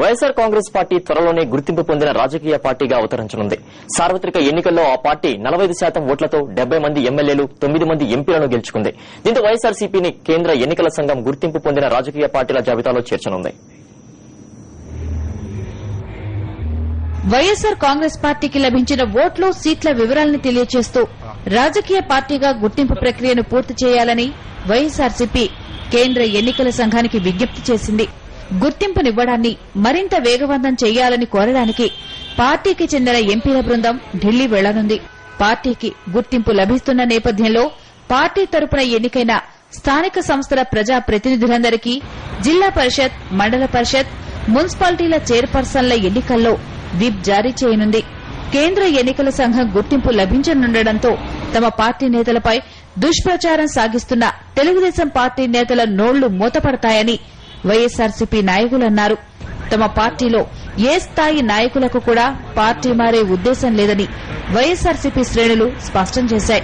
YSR Congress party త్వరలోనే గుర్తింపు పొందిన రాజకీయ పార్టీగా అవతరించనుంది. సార్వత్రిక ఎన్నికల్లో ఆ పార్టీ నలభై శాతం ఓట్లతో డెబ్బై మంది ఎమ్మెల్యేలు తొమ్మిది మంది ఎంపీలను గెలుచుకుంది. దీంతో వైఎస్ఆర్సీపీని కేంద్ర ఎన్నికల సంఘం గుర్తింపు పొందిన రాజకీయ పార్టీల జాబితాలో చేర్చనుంది. వైఎస్సార్ కాంగ్రెస్ పార్టీకి లభించిన ఓట్లు సీట్ల వివరాలను తెలియజేస్తూ రాజకీయ పార్టీగా గుర్తింపు ప్రక్రియను పూర్తి చేయాలని వైఎస్సార్సీపీ కేంద్ర ఎన్నికల సంఘానికి విజ్ఞప్తి చేసింది. గుర్తింపునివ్వడాన్ని మరింత వేగవంతం చేయాలని కోరడానికి పార్టీకి చెందిన ఎంపీల బృందం ఢిల్లీ వెళ్ళనుంది. పార్టీకి గుర్తింపు లభిస్తున్న నేపథ్యంలో పార్టీ తరపున ఎన్నికైన స్థానిక సంస్థల ప్రజా ప్రతినిధులందరికీ జిల్లా పరిషత్ మండల పరిషత్ మున్సిపాలిటీల చైర్పర్సన్ల ఎన్నికల్లో విప్ జారీ చేయనుంది. కేంద్ర ఎన్నికల సంఘం గుర్తింపు లభించనుండటంతో తమ పార్టీ నేతలపై దుష్ప్రచారం సాగిస్తున్న తెలుగుదేశం పార్టీ నేతల నోళ్ళు మూతపడతాయని వైఎస్సార్సీపీ నాయకులన్నారు తమ పార్టీలో ఏ స్థాయి నాయకులకు కూడా పార్టీ మారే ఉద్దేశం లేదని వైఎస్సార్సీపీ శ్రేణులు స్పష్టం చేశాయి.